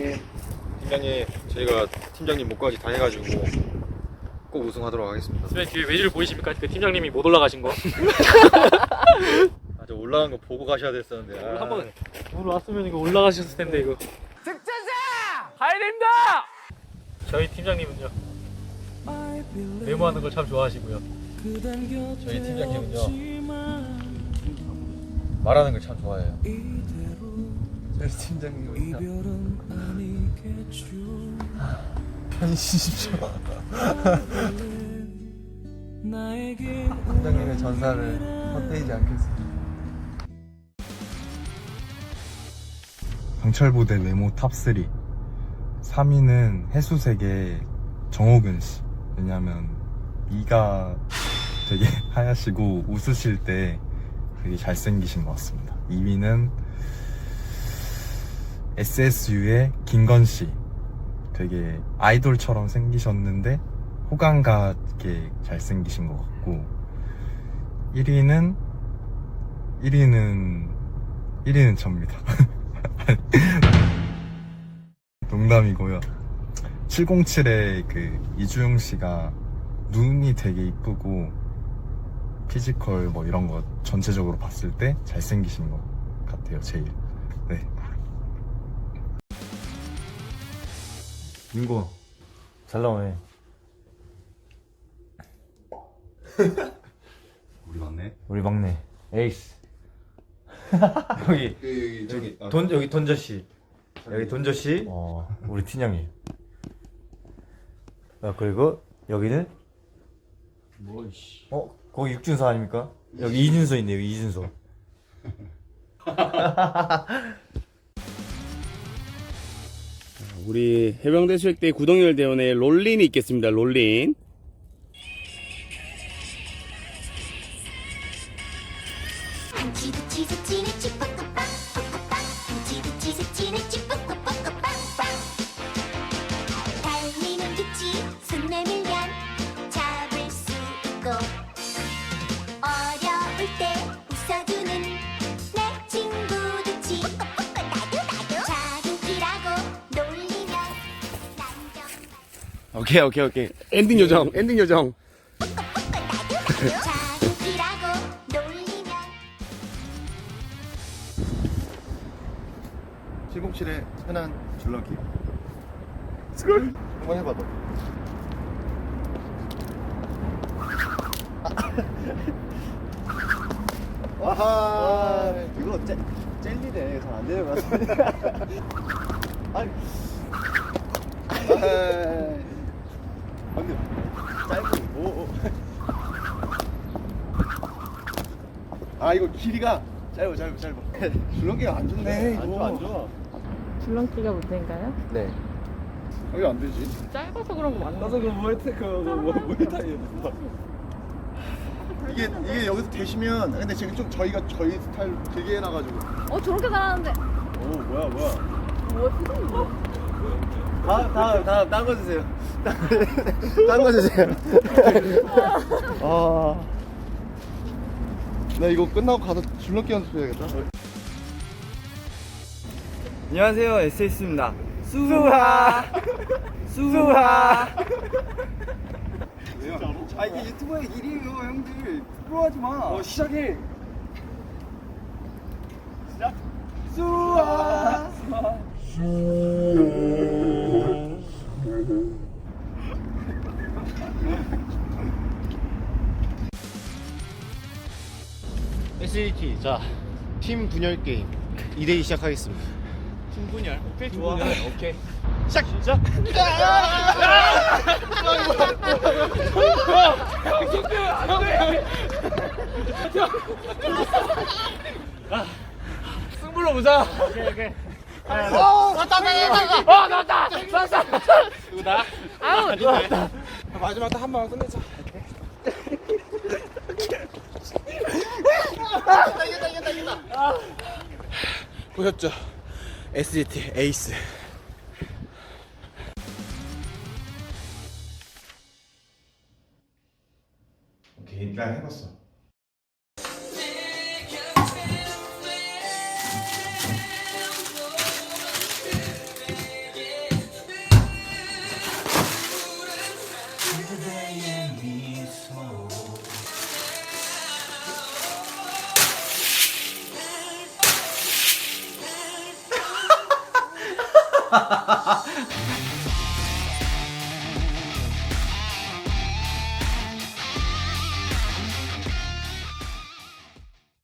팀장님. 팀장님 저희가 팀장님 목까지 다 해가지고 꼭 우승하도록 하겠습니다. 선배 뒤에 외줄 보이십니까? 그 팀장님이 못 올라가신 거. 아 저 올라간 거 보고 가셔야 됐었는데. 아. 오늘 한번 오늘 왔으면 이거 올라가셨을 텐데 이거. 득자자! 가야 됩니다. 저희 팀장님은요. 메모하는 걸 참 좋아하시고요. 저희 팀장님은요 말하는 걸 참 좋아해요. 저희 팀장님은요. 편히쉬십시오. 팀장님의 전사를 헛되이지 않겠습니다. 강철부대 외모 탑3 3위는 해수세계 정호근 씨. 왜냐면 이가 되게 하얗시고 웃으실 때 되게 잘생기신 것 같습니다. 2위는 SSU의 김건 씨 되게 아이돌처럼 생기셨는데 호감 가게 잘생기신 것 같고 1위는 1위는 1위는 접니다 농담이고요. 707의 그 이주영 씨가 눈이 되게 이쁘고 피지컬 뭐 이런 거 전체적으로 봤을 때 잘생기신 것 같아요, 제일. 네. 민고 잘 나오네. 우리 맞네. 우리 막내 에이스. 여기 그 저기 돈 여기 돈저 씨. 여기 돈저 씨. 어 우리 팀장님. 아 그리고 여기는 뭐이씨. 어 거기 육준서 아닙니까? 여기 이준서 있네요 이준서. 우리 해병대 수색대 구동열 대원의 롤린이 있겠습니다. 롤린. 스치는 찌뿌 오케이 오케이 오케이. 엔딩 요정. 엔딩 요정. 놀리면 707의 흔한 줄넘기. 한번 해봐 너. 와하 이거 젤, 젤리네 잘안 되는 것 같은데 아니 아이, 방금 짧은 오, 오. 아 이거 길이가 짧아 짧아 짧아. 줄넘기가 안 좋네. 안 좋아 안 좋아. 줄넘기가 문제인가요? 네. 왜안 되지? 짧아서 그런 거 맞나? 나도 그 무에타이 그뭐 무에타이 이게 이게 여기서 되시면 근데 지금 좀 저희가 저희 스타일 길게 해놔가지고. 어 저렇게 잘하는데. 오 뭐야 뭐야. 뭐야 표정이 뭐야? 다음 다음 다음 딴 거 주세요. 딴 거 주세요. 아. 나 이거 끝나고 가서 줄넘기 연습해야겠다. 안녕하세요. SS입니다. 수하. 수하. 아 이게 유튜버의 일이에요 형들. 부끄러워하지 마. 어, 시작해. 시작. 수하 SAT 자. 팀 분열 게임 2대2 시작하겠습니다. 팀 분열. 오케이 좋아. 오케이. 시작. 시작. 승부로 보자. 오케이 오케이. 어, 나왔다, 나왔다, 나왔다. 어, 나왔다. 나왔다. 누구다? 아우 좋았다. 마지막 한 번 끝내자. 보셨죠? SGT 에이스. 오케이, 난 해봤어. ハハハハ。